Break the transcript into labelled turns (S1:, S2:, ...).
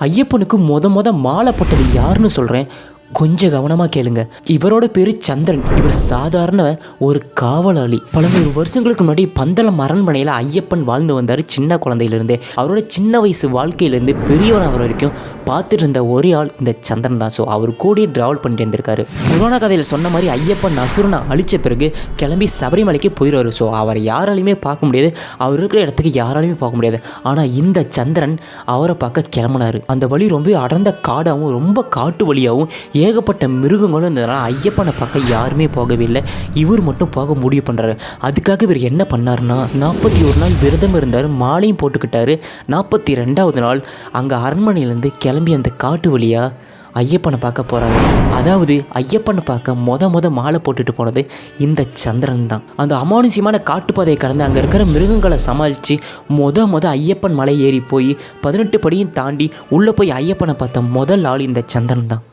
S1: ஐயப்பனுக்கு மொத மொத மாலை போட்டது யாருன்னு சொல்கிறேன் கொஞ்சம் கவனமாக கேளுங்க. இவரோட பேர் சந்திரன். இவர் சாதாரண ஒரு காவலாளி. பல நூறு வருஷங்களுக்கு முன்னாடி பந்தளம் அரண்மனையில் ஐயப்பன் வாழ்ந்து வந்தார் சின்ன குழந்தையிலேருந்தே. அவரோட சின்ன வயசு வாழ்க்கையிலேருந்து பெரியவன் வரைக்கும் பார்த்துட்டு இருந்த ஒரே ஆள் இந்த சந்திரன் தான். ஸோ அவர் கூடயே ட்ராவல் பண்ணிட்டு இருந்திருக்காரு புராண கதையில் சொன்ன மாதிரி ஐயப்பன் அசுரனை அழிச்ச பிறகு கிளம்பி சபரிமலைக்கு போயிடுவார் ஸோ அவரை யாராலையுமே பார்க்க முடியாது. அவர் இருக்கிற இடத்துக்கு யாராலையுமே பார்க்க முடியாது. ஆனால் இந்த சந்திரன் அவரை பார்க்க கிளம்புனாரு. அந்த வழி ரொம்ப அடர்ந்த காடாகவும் ரொம்ப காட்டு வழியாகவும் ஏகப்பட்ட மிருகங்களும் இருந்ததுனால ஐயப்பனை பார்க்க யாருமே போகவே இல்லை இவர் மட்டும் போக முடிவு பண்ணுறாரு அதுக்காக இவர் என்ன பண்ணாருன்னா நாற்பத்தி ஒரு நாள் விரதம் இருந்தார் மாலையும் போட்டுக்கிட்டாரு. நாற்பத்தி ரெண்டாவது நாள் அங்கே அரண்மனையிலேருந்து கிளம்பி அந்த காட்டு வழியாக ஐயப்பனை பார்க்க போகிறாங்க அதாவது ஐயப்பனை பார்க்க மொத மொத மாலை போட்டுட்டு போனது இந்த சந்திரன் தான். அந்த அமானுஷ்யமான காட்டுப்பாதையை கடந்து அங்கே இருக்கிற மிருகங்களை சமாளித்து மொத மொத ஐயப்பன் மலை ஏறி போய் பதினெட்டு படியும் தாண்டி உள்ளே போய் ஐயப்பனை பார்த்த முதல் ஆள் இந்த சந்திரன் தான்.